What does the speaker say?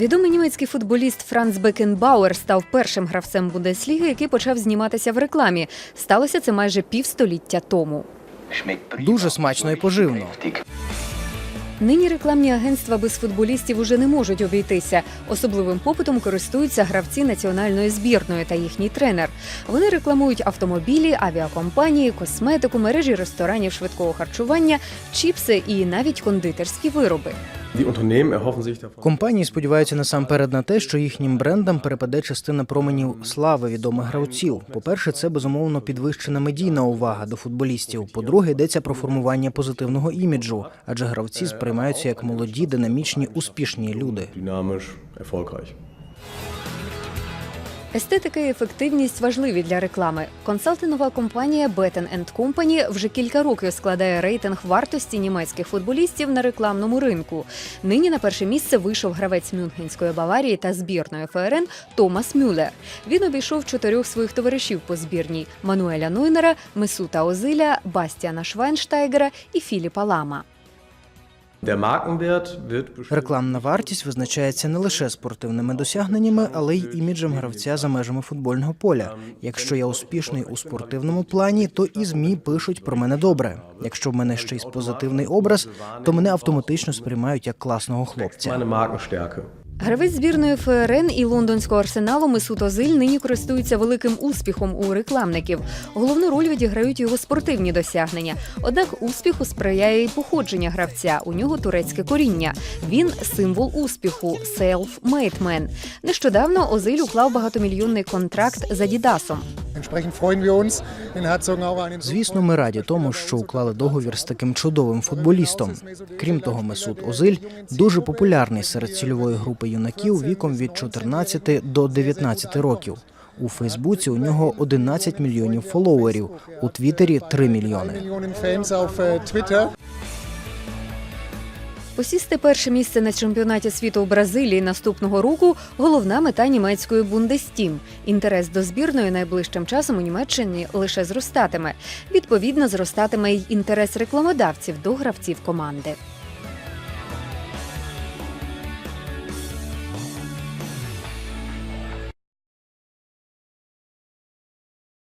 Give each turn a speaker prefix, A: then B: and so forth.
A: Відомий німецький футболіст Франц Бекенбауер став першим гравцем Бундесліги, який почав зніматися в рекламі. Сталося це майже півстоліття тому.
B: Дуже смачно і поживно.
A: Нині рекламні агентства без футболістів уже не можуть обійтися. Особливим попитом користуються гравці національної збірної та їхній тренер. Вони рекламують автомобілі, авіакомпанії, косметику, мережі ресторанів швидкого харчування, чіпси і навіть кондитерські вироби.
B: Компанії сподіваються насамперед на те, що їхнім брендам перепаде частина променів слави відомих гравців. По-перше, це безумовно підвищена медійна увага до футболістів. По-друге, йдеться про формування позитивного іміджу, адже гравці сприймаються як молоді, динамічні, успішні люди.
A: Естетика і ефективність важливі для реклами. Консалтингова компанія Betten Company вже кілька років складає рейтинг вартості німецьких футболістів на рекламному ринку. Нині на перше місце вийшов гравець Мюнхенської Баварії та збірної ФРН Томас Мюллер. Він обійшов чотирьох своїх товаришів по збірній: Мануеля Нойнера, Месута Озиля, Бастіана Швайнштайгера і Філіпа Лама.
B: Рекламна вартість визначається не лише спортивними досягненнями, але й іміджем гравця за межами футбольного поля. Якщо я успішний у спортивному плані, то і змі пишуть про мене добре. Якщо в мене ще й позитивний образ, то мене автоматично сприймають як класного хлопця.
A: Гравець збірної ФРН і лондонського арсеналу Месут Озиль нині користується великим успіхом у рекламників. Головну роль відіграють його спортивні досягнення. Однак успіху сприяє і походження гравця. У нього турецьке коріння. Він символ успіху self-made man. Нещодавно Озиль уклав багатомільйонний контракт з Адідасом.
B: Звісно, ми раді тому, що уклали договір з таким чудовим футболістом. Крім того, Месут Озиль дуже популярний серед цільової групи юнаків віком від 14 до 19 років. У Фейсбуці у нього 11 мільйонів фоловерів, у Твіттері 3 мільйони.
A: Посісти перше місце на чемпіонаті світу у Бразилії наступного року головна мета німецької Бундестім. Інтерес до збірної найближчим часом у Німеччині лише зростатиме. Відповідно, зростатиме й інтерес рекламодавців до гравців команди.